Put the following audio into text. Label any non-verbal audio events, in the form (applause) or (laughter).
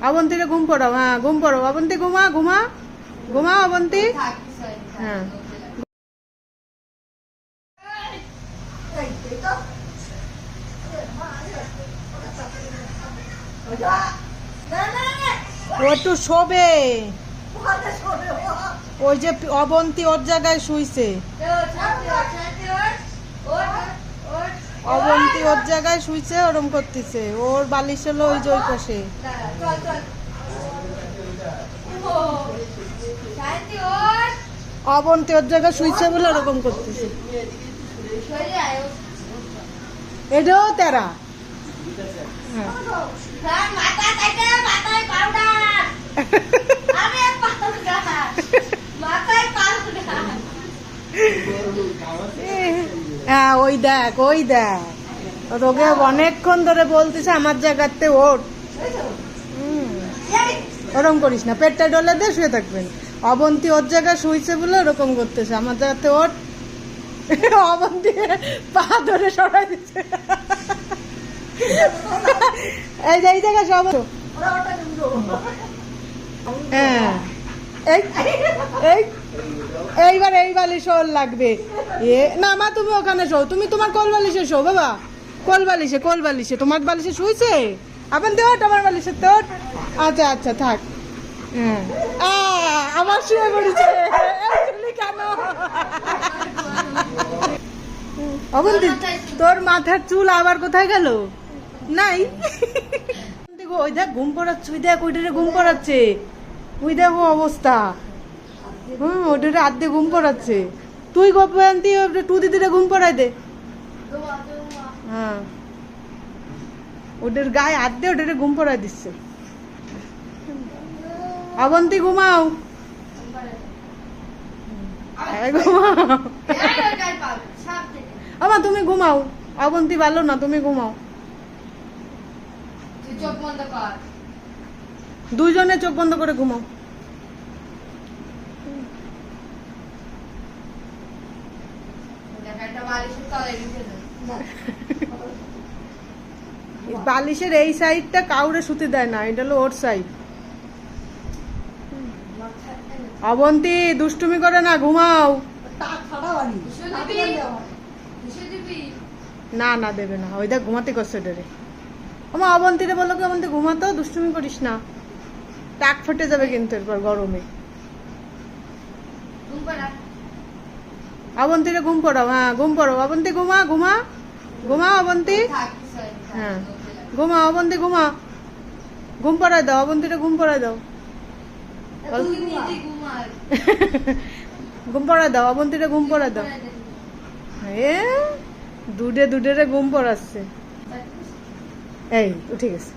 অবন্তীরে ঘুম পড়ো হ্যাঁ ঘুম পড়ো অবন্তী ঘুমা ঘুমা ঘুমা অবন্তী হ্যাঁ। একটু শোবে। ওই যে অবন্তী ওর জায়গায় শুইছে অবন্তী ওর জায়গায় শুইছে, ওরম করতেছে। ওর বালিশ হলো ওই যে ওই পাশে। অবন্তী ওর জায়গায় শুইছে বলে ওরকম করতেছে। এটাও তেরা। হ্যাঁ ওই দেখ ওই দেখ। তোকে অনেকক্ষণ ধরে বলতেছে আমার জায়গাতে ওঠ। হুম, ওরকম করিস না পেটটা ডলে দিয়ে শুয়ে থাকবেন অবন্তি ওর জায়গায় শুয়েছে বলে ওরকম করতেছে আমার জায়গাতে ওঠ। অবন্তি পা ধরে সরাই দিচ্ছে। এই যে এই জায়গায় সব হ্যাঁ। এই এই এইবার এই বালিশ ওর লাগবে। এ না মা তুমি ওখানে শো তুমি তোমার কোল বালিশে শো বাবা। কোল বালিশে কোল বালিশে তোমার বালিশে শুয়েছে আপন দেও আমার বালিশে তোর আচ্ছা আচ্ছা থাক। হ্যাঁ। আমার শুয়ে পড়েছে। কেন? অবন্তি, তোর মাথার চুল আবার কোথায় গেল? নাই। দেখো ওই দেখ, ঘুম পড়াচ্ছে, ওই দেখ, ওইটারে ঘুম পড়াচ্ছে। ওই দেখো অবস্থা। হুম ওটারে আর্ধে ঘুম পড়াচ্ছে। তুই গোপান্তি টু দিদিরে ঘুম পড়াই দে। হ্যাঁ ওদের গায়ে আর্ধে ওটারে ঘুম পড়াই দিচ্ছে। অবন্তি ঘুমাও। ঘুমাও। আমা তুমি ঘুমাও। অবন্তি ভালো না তুমি ঘুমাও। দুইজনে চোখ বন্ধ করে ঘুমাও দেখ একটা বালিশের এই সাইডটা কাউরে শুতে দেয় না, এটা হলো ওর সাইড। অবন্তি, দুষ্টুমি করে না, ঘুমাও। না না, দেবে না। ওই দেখ, ঘুমাতে করছে ডেরে আমার অবন্তীরে বলল কি, অবন্তি ঘুমাতো দুষ্টুমি করিস না। টাক ফেটে যাবে কিন্তু এরপর গরমে। অবন্তীরে ঘুম পড়াও হ্যাঁ ঘুম পড়ো অবন্তি ঘুমা ঘুমা ঘুমা অবন্তি হ্যাঁ ঘুমা অবন্তি ঘুমা। ঘুম পড়ায় দাও অবন্তীরে ঘুম পড়ায় দাও। (laughs) ঘুম পড়ায় দাও অবন্তীরে ঘুম পড়ায় দাও। এ দুডে দুডে রে ঘুম পড়াচ্ছে। এই উঠে গেছে।